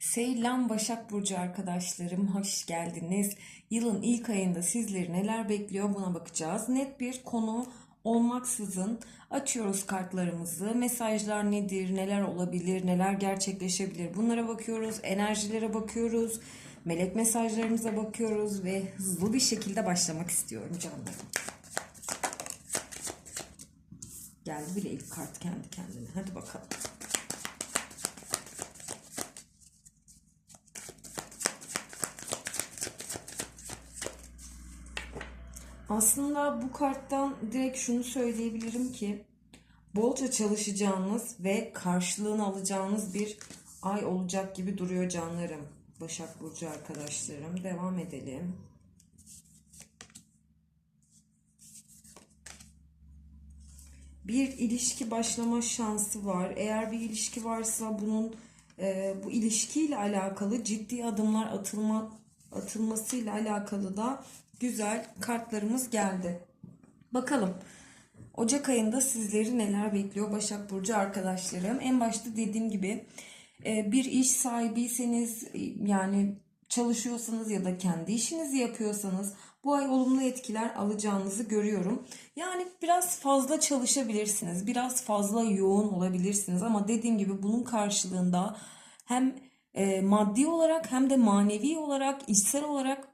Selam Başak Burcu arkadaşlarım, hoş geldiniz. Yılın ilk ayında sizleri neler bekliyor buna bakacağız. Net bir konu olmaksızın açıyoruz kartlarımızı. Mesajlar nedir, neler olabilir, neler gerçekleşebilir bunlara bakıyoruz. Enerjilere bakıyoruz. Melek mesajlarımıza bakıyoruz ve hızlı bir şekilde başlamak istiyorum canlarım. Geldi bile ilk kart kendi kendine. Hadi bakalım. Aslında bu karttan direkt şunu söyleyebilirim ki bolca çalışacağınız ve karşılığını alacağınız bir ay olacak gibi duruyor canlarım. Başak Burcu arkadaşlarım. Devam edelim. Bir ilişki başlama şansı var. Eğer bir ilişki varsa bunun e, bu ilişkiyle alakalı ciddi adımlar atılma atılmasıyla alakalı da güzel kartlarımız geldi. Bakalım Ocak ayında sizleri neler bekliyor Başak Burcu arkadaşlarım. En başta dediğim gibi e, bir iş sahibiyseniz yani çalışıyorsanız ya da kendi işinizi yapıyorsanız bu ay olumlu etkiler alacağınızı görüyorum. Yani biraz fazla çalışabilirsiniz, biraz fazla yoğun olabilirsiniz ama dediğim gibi bunun karşılığında hem e, maddi olarak hem de manevi olarak, içsel olarak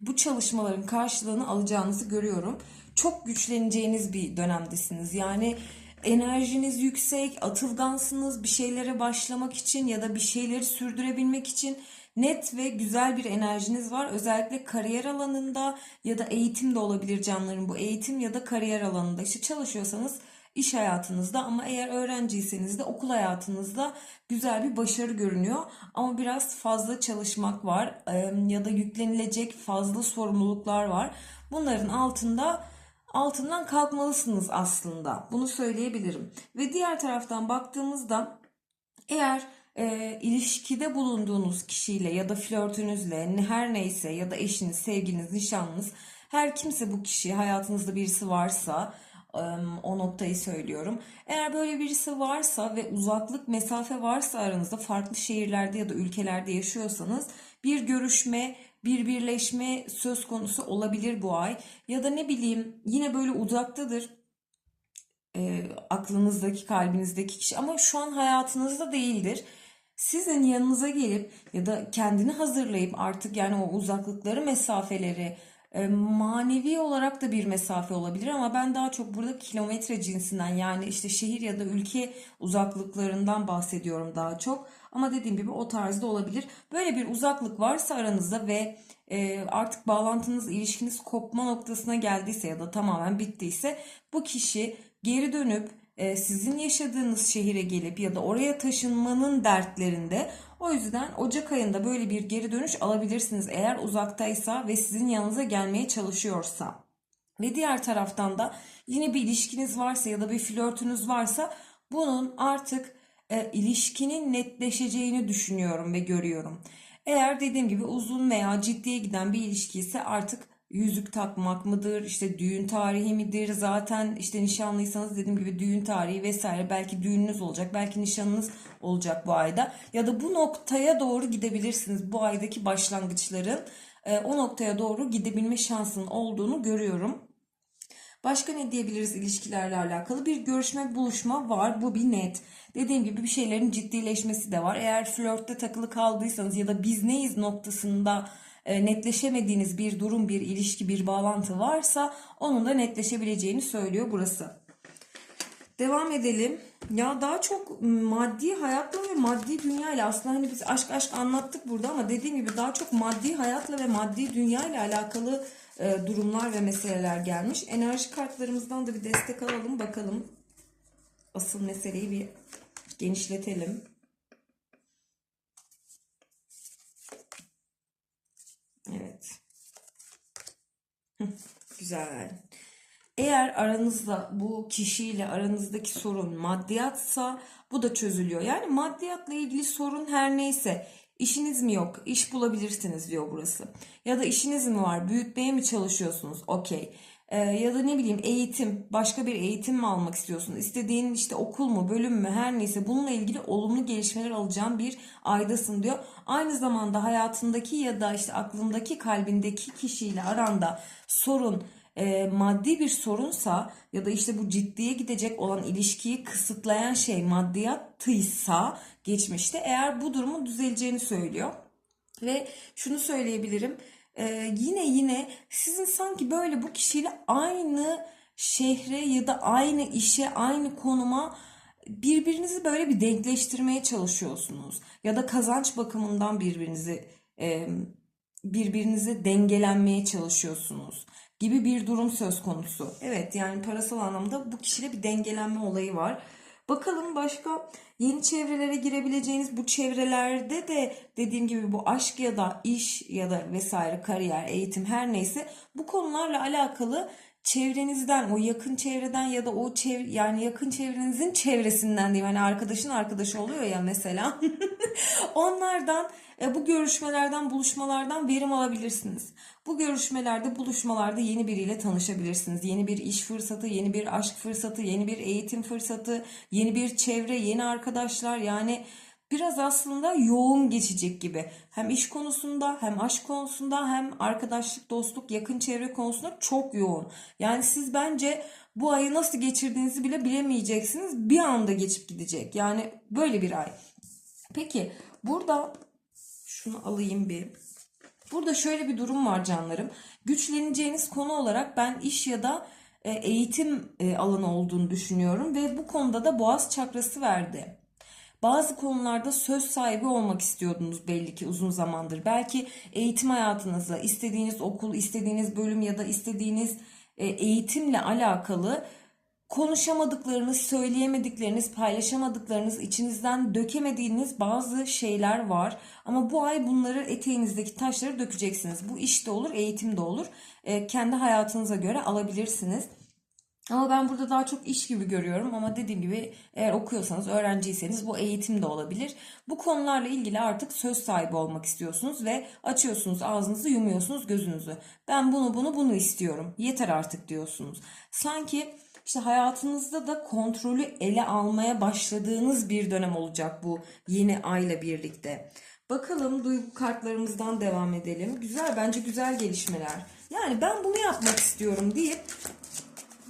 bu çalışmaların karşılığını alacağınızı görüyorum. Çok güçleneceğiniz bir dönemdesiniz. Yani enerjiniz yüksek, atılgansınız bir şeylere başlamak için ya da bir şeyleri sürdürebilmek için net ve güzel bir enerjiniz var. Özellikle kariyer alanında ya da eğitim de olabilir canlarım. Bu eğitim ya da kariyer alanında işte çalışıyorsanız iş hayatınızda ama eğer öğrenciyseniz de okul hayatınızda güzel bir başarı görünüyor. Ama biraz fazla çalışmak var ya da yüklenilecek fazla sorumluluklar var. Bunların altında altından kalkmalısınız aslında. Bunu söyleyebilirim. Ve diğer taraftan baktığımızda eğer e, ilişkide bulunduğunuz kişiyle ya da flörtünüzle her neyse ya da eşiniz, sevgiliniz, nişanlınız her kimse bu kişi hayatınızda birisi varsa o noktayı söylüyorum. Eğer böyle birisi varsa ve uzaklık mesafe varsa aranızda farklı şehirlerde ya da ülkelerde yaşıyorsanız bir görüşme, bir birleşme söz konusu olabilir bu ay. Ya da ne bileyim yine böyle uzaktadır e, aklınızdaki, kalbinizdeki kişi ama şu an hayatınızda değildir. Sizin yanınıza gelip ya da kendini hazırlayıp artık yani o uzaklıkları, mesafeleri manevi olarak da bir mesafe olabilir ama ben daha çok burada kilometre cinsinden yani işte şehir ya da ülke uzaklıklarından bahsediyorum daha çok. Ama dediğim gibi o tarzda olabilir. Böyle bir uzaklık varsa aranızda ve e, artık bağlantınız, ilişkiniz kopma noktasına geldiyse ya da tamamen bittiyse bu kişi geri dönüp sizin yaşadığınız şehire gelip ya da oraya taşınmanın dertlerinde o yüzden Ocak ayında böyle bir geri dönüş alabilirsiniz eğer uzaktaysa ve sizin yanınıza gelmeye çalışıyorsa. Ve diğer taraftan da yine bir ilişkiniz varsa ya da bir flörtünüz varsa bunun artık e, ilişkinin netleşeceğini düşünüyorum ve görüyorum. Eğer dediğim gibi uzun veya ciddiye giden bir ilişki ise artık yüzük takmak mıdır, işte düğün tarihi midir, zaten işte nişanlıysanız dediğim gibi düğün tarihi vesaire belki düğününüz olacak, belki nişanınız olacak bu ayda ya da bu noktaya doğru gidebilirsiniz bu aydaki başlangıçların e, o noktaya doğru gidebilme şansının olduğunu görüyorum. Başka ne diyebiliriz ilişkilerle alakalı? Bir görüşme, buluşma var. Bu bir net. Dediğim gibi bir şeylerin ciddileşmesi de var. Eğer flörtte takılı kaldıysanız ya da biz neyiz noktasında netleşemediğiniz bir durum, bir ilişki, bir bağlantı varsa onun da netleşebileceğini söylüyor burası. Devam edelim. Ya daha çok maddi hayatla ve maddi dünya ile aslında hani biz aşk aşk anlattık burada ama dediğim gibi daha çok maddi hayatla ve maddi dünya ile alakalı e, durumlar ve meseleler gelmiş. Enerji kartlarımızdan da bir destek alalım bakalım. Asıl meseleyi bir genişletelim. Evet. Güzel. Eğer aranızda bu kişiyle aranızdaki sorun maddiyatsa bu da çözülüyor. Yani maddiyatla ilgili sorun her neyse işiniz mi yok? İş bulabilirsiniz diyor burası. Ya da işiniz mi var? Büyütmeye mi çalışıyorsunuz? Okey. Ee, ya da ne bileyim eğitim, başka bir eğitim mi almak istiyorsun? İstediğin işte okul mu, bölüm mü her neyse bununla ilgili olumlu gelişmeler alacağın bir aydasın diyor. Aynı zamanda hayatındaki ya da işte aklındaki, kalbindeki kişiyle aranda sorun, e, maddi bir sorunsa ya da işte bu ciddiye gidecek olan ilişkiyi kısıtlayan şey maddiyatıysa geçmişte eğer bu durumun düzeleceğini söylüyor. Ve şunu söyleyebilirim. E, yine yine sizin sanki böyle bu kişiyle aynı şehre ya da aynı işe, aynı konuma birbirinizi böyle bir denkleştirmeye çalışıyorsunuz. Ya da kazanç bakımından birbirinizi e, birbirinize dengelenmeye çalışıyorsunuz gibi bir durum söz konusu. Evet yani parasal anlamda bu kişiyle bir dengelenme olayı var. Bakalım başka yeni çevrelere girebileceğiniz bu çevrelerde de dediğim gibi bu aşk ya da iş ya da vesaire kariyer, eğitim her neyse bu konularla alakalı çevrenizden, o yakın çevreden ya da o çevre yani yakın çevrenizin çevresinden diyeyim. Hani arkadaşın arkadaşı oluyor ya mesela. Onlardan e, bu görüşmelerden, buluşmalardan verim alabilirsiniz. Bu görüşmelerde, buluşmalarda yeni biriyle tanışabilirsiniz. Yeni bir iş fırsatı, yeni bir aşk fırsatı, yeni bir eğitim fırsatı, yeni bir çevre, yeni arkadaşlar. Yani biraz aslında yoğun geçecek gibi. Hem iş konusunda, hem aşk konusunda, hem arkadaşlık, dostluk, yakın çevre konusunda çok yoğun. Yani siz bence bu ayı nasıl geçirdiğinizi bile bilemeyeceksiniz. Bir anda geçip gidecek. Yani böyle bir ay. Peki burada şunu alayım bir. Burada şöyle bir durum var canlarım. Güçleneceğiniz konu olarak ben iş ya da e, eğitim e, alanı olduğunu düşünüyorum ve bu konuda da boğaz çakrası verdi. Bazı konularda söz sahibi olmak istiyordunuz belli ki uzun zamandır. Belki eğitim hayatınızda istediğiniz okul, istediğiniz bölüm ya da istediğiniz e, eğitimle alakalı konuşamadıklarınız, söyleyemedikleriniz, paylaşamadıklarınız, içinizden dökemediğiniz bazı şeyler var. Ama bu ay bunları eteğinizdeki taşları dökeceksiniz. Bu iş de olur, eğitim de olur. E, kendi hayatınıza göre alabilirsiniz. Ama ben burada daha çok iş gibi görüyorum ama dediğim gibi eğer okuyorsanız, öğrenciyseniz bu eğitim de olabilir. Bu konularla ilgili artık söz sahibi olmak istiyorsunuz ve açıyorsunuz ağzınızı, yumuyorsunuz gözünüzü. Ben bunu bunu bunu istiyorum. Yeter artık diyorsunuz. Sanki işte hayatınızda da kontrolü ele almaya başladığınız bir dönem olacak bu yeni ayla birlikte. Bakalım duygu kartlarımızdan devam edelim. Güzel bence güzel gelişmeler. Yani ben bunu yapmak istiyorum deyip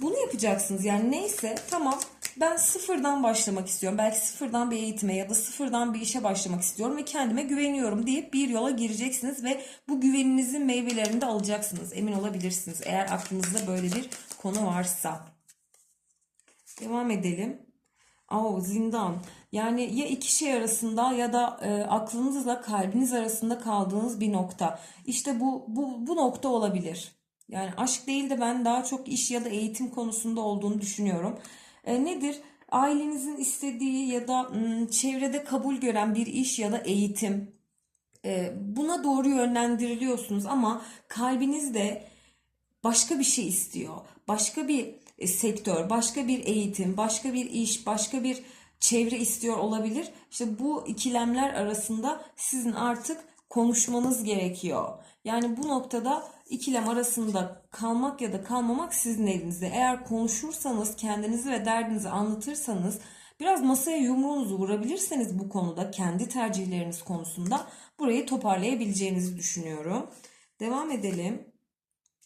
bunu yapacaksınız. Yani neyse tamam ben sıfırdan başlamak istiyorum. Belki sıfırdan bir eğitime ya da sıfırdan bir işe başlamak istiyorum ve kendime güveniyorum deyip bir yola gireceksiniz ve bu güveninizin meyvelerini de alacaksınız. Emin olabilirsiniz eğer aklınızda böyle bir konu varsa. Devam edelim. Oo, zindan. Yani ya iki şey arasında ya da e, aklınızla kalbiniz arasında kaldığınız bir nokta. İşte bu bu bu nokta olabilir. Yani aşk değil de ben daha çok iş ya da eğitim konusunda olduğunu düşünüyorum. E, nedir? Ailenizin istediği ya da çevrede kabul gören bir iş ya da eğitim. E, buna doğru yönlendiriliyorsunuz ama kalbiniz de başka bir şey istiyor. Başka bir e, sektör, başka bir eğitim, başka bir iş, başka bir çevre istiyor olabilir. İşte bu ikilemler arasında sizin artık konuşmanız gerekiyor. Yani bu noktada ikilem arasında kalmak ya da kalmamak sizin elinizde. Eğer konuşursanız, kendinizi ve derdinizi anlatırsanız, biraz masaya yumruğunuzu vurabilirseniz bu konuda, kendi tercihleriniz konusunda burayı toparlayabileceğinizi düşünüyorum. Devam edelim.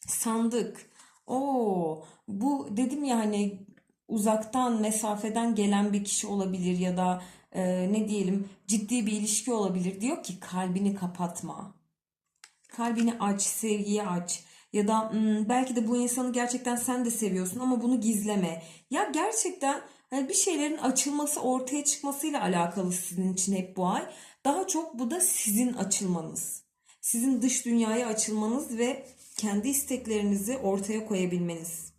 Sandık. Oo, bu dedim ya hani uzaktan, mesafeden gelen bir kişi olabilir ya da e, ne diyelim ciddi bir ilişki olabilir. Diyor ki kalbini kapatma. Kalbini aç, sevgiye aç. Ya da hmm, belki de bu insanı gerçekten sen de seviyorsun ama bunu gizleme. Ya gerçekten hani bir şeylerin açılması, ortaya çıkmasıyla alakalı sizin için hep bu ay. Daha çok bu da sizin açılmanız. Sizin dış dünyaya açılmanız ve kendi isteklerinizi ortaya koyabilmeniz.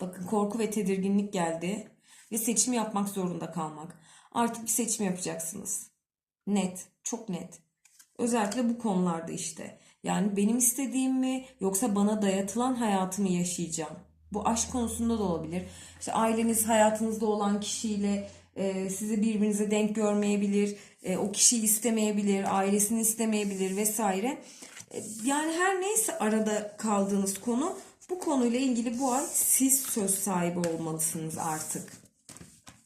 Bakın korku ve tedirginlik geldi ve seçim yapmak zorunda kalmak. Artık bir seçim yapacaksınız. Net, çok net. Özellikle bu konularda işte. Yani benim istediğim mi yoksa bana dayatılan hayatımı yaşayacağım? Bu aşk konusunda da olabilir. İşte aileniz hayatınızda olan kişiyle e, sizi birbirinize denk görmeyebilir. E, o kişiyi istemeyebilir, ailesini istemeyebilir vesaire. E, yani her neyse arada kaldığınız konu Bu konuyla ilgili bu ay siz söz sahibi olmalısınız artık.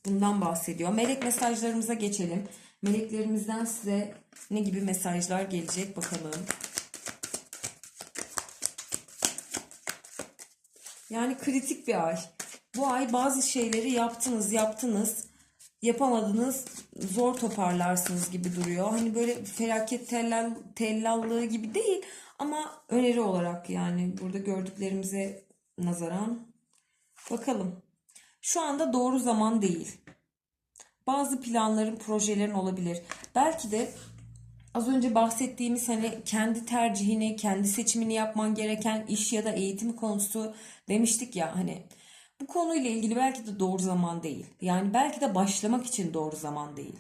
Bundan bahsediyor. Melek mesajlarımıza geçelim. Meleklerimizden size ne gibi mesajlar gelecek bakalım. Yani kritik bir ay. Bu ay bazı şeyleri yaptınız, yaptınız, yapamadınız, zor toparlarsınız gibi duruyor. Hani böyle felaket tellal, tellallığı gibi değil ama öneri olarak yani burada gördüklerimize nazaran bakalım. Şu anda doğru zaman değil. Bazı planların, projelerin olabilir. Belki de az önce bahsettiğimiz hani kendi tercihini, kendi seçimini yapman gereken iş ya da eğitim konusu demiştik ya hani bu konuyla ilgili belki de doğru zaman değil. Yani belki de başlamak için doğru zaman değil.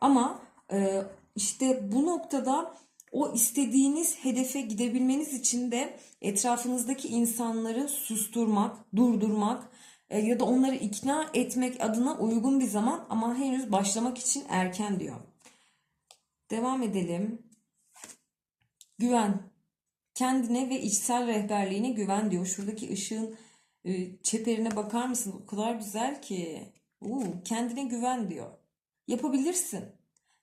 Ama e, işte bu noktada o istediğiniz hedefe gidebilmeniz için de etrafınızdaki insanları susturmak, durdurmak e, ya da onları ikna etmek adına uygun bir zaman ama henüz başlamak için erken diyor. Devam edelim. Güven. Kendine ve içsel rehberliğine güven diyor. Şuradaki ışığın e, çeperine bakar mısın? O kadar güzel ki. Uu, kendine güven diyor. Yapabilirsin.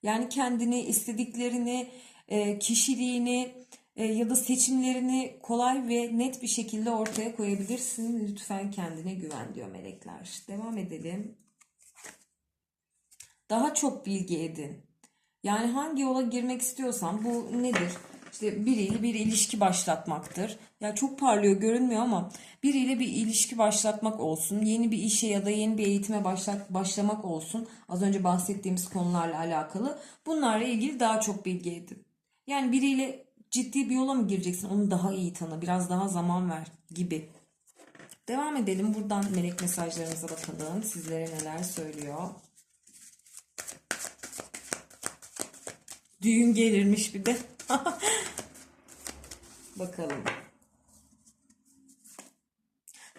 Yani kendini, istediklerini, e, kişiliğini e, ya da seçimlerini kolay ve net bir şekilde ortaya koyabilirsin. Lütfen kendine güven diyor melekler. Devam edelim. Daha çok bilgi edin. Yani hangi yola girmek istiyorsan bu nedir? İşte biriyle bir ilişki başlatmaktır. Ya çok parlıyor görünmüyor ama biriyle bir ilişki başlatmak olsun. Yeni bir işe ya da yeni bir eğitime başlat, başlamak olsun. Az önce bahsettiğimiz konularla alakalı. Bunlarla ilgili daha çok bilgi edin. Yani biriyle ciddi bir yola mı gireceksin? Onu daha iyi tanı. Biraz daha zaman ver gibi. Devam edelim. Buradan melek mesajlarınıza bakalım. Sizlere neler söylüyor. Düğün gelirmiş bir de. Bakalım.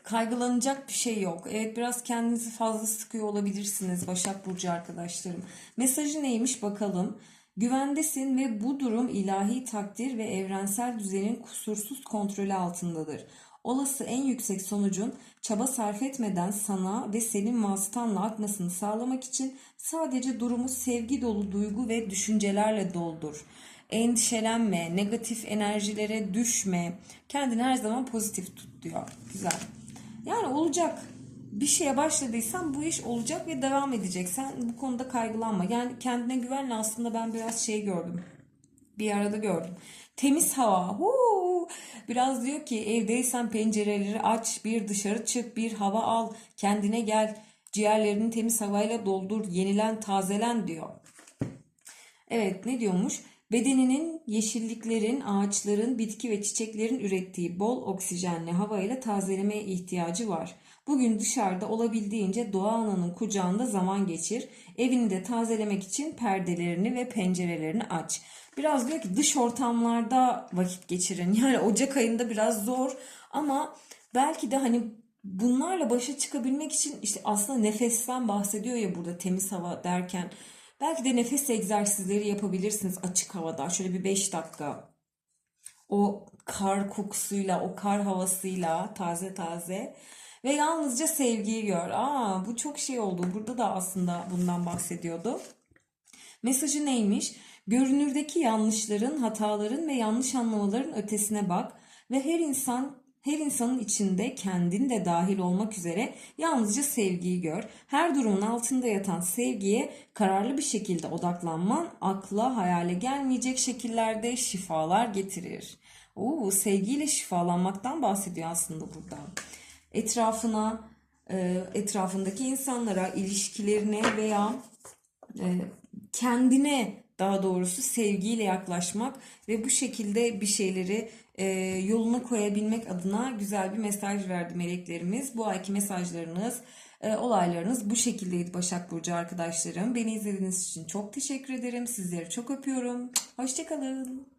Kaygılanacak bir şey yok. Evet biraz kendinizi fazla sıkıyor olabilirsiniz Başak Burcu arkadaşlarım. Mesajı neymiş bakalım. Güvendesin ve bu durum ilahi takdir ve evrensel düzenin kusursuz kontrolü altındadır. Olası en yüksek sonucun çaba sarf etmeden sana ve senin vasıtanla akmasını sağlamak için sadece durumu sevgi dolu duygu ve düşüncelerle doldur. Endişelenme, negatif enerjilere düşme. Kendini her zaman pozitif tut diyor. Güzel. Yani olacak. Bir şeye başladıysan bu iş olacak ve devam edecek. Sen bu konuda kaygılanma. Yani kendine güvenle aslında ben biraz şey gördüm. Bir arada gördüm. Temiz hava. Huu. Biraz diyor ki evdeysen pencereleri aç, bir dışarı çık, bir hava al, kendine gel. Ciğerlerini temiz havayla doldur, yenilen, tazelen diyor. Evet ne diyormuş? Bedeninin yeşilliklerin, ağaçların, bitki ve çiçeklerin ürettiği bol oksijenli havayla tazelemeye ihtiyacı var. Bugün dışarıda olabildiğince doğa ananın kucağında zaman geçir. Evini de tazelemek için perdelerini ve pencerelerini aç. Biraz diyor ki dış ortamlarda vakit geçirin. Yani Ocak ayında biraz zor ama belki de hani bunlarla başa çıkabilmek için işte aslında nefesten bahsediyor ya burada temiz hava derken Belki de nefes egzersizleri yapabilirsiniz açık havada. Şöyle bir 5 dakika. O kar kokusuyla, o kar havasıyla taze taze. Ve yalnızca sevgiyi gör. Aa bu çok şey oldu. Burada da aslında bundan bahsediyordu. Mesajı neymiş? Görünürdeki yanlışların, hataların ve yanlış anlamaların ötesine bak ve her insan her insanın içinde kendin de dahil olmak üzere yalnızca sevgiyi gör. Her durumun altında yatan sevgiye kararlı bir şekilde odaklanman akla hayale gelmeyecek şekillerde şifalar getirir. Oo, sevgiyle şifalanmaktan bahsediyor aslında burada. Etrafına, e, etrafındaki insanlara, ilişkilerine veya e, kendine daha doğrusu sevgiyle yaklaşmak ve bu şekilde bir şeyleri e, yoluna koyabilmek adına güzel bir mesaj verdi meleklerimiz. Bu ayki mesajlarınız, e, olaylarınız bu şekildeydi Başak Burcu arkadaşlarım. Beni izlediğiniz için çok teşekkür ederim. Sizleri çok öpüyorum. Hoşçakalın.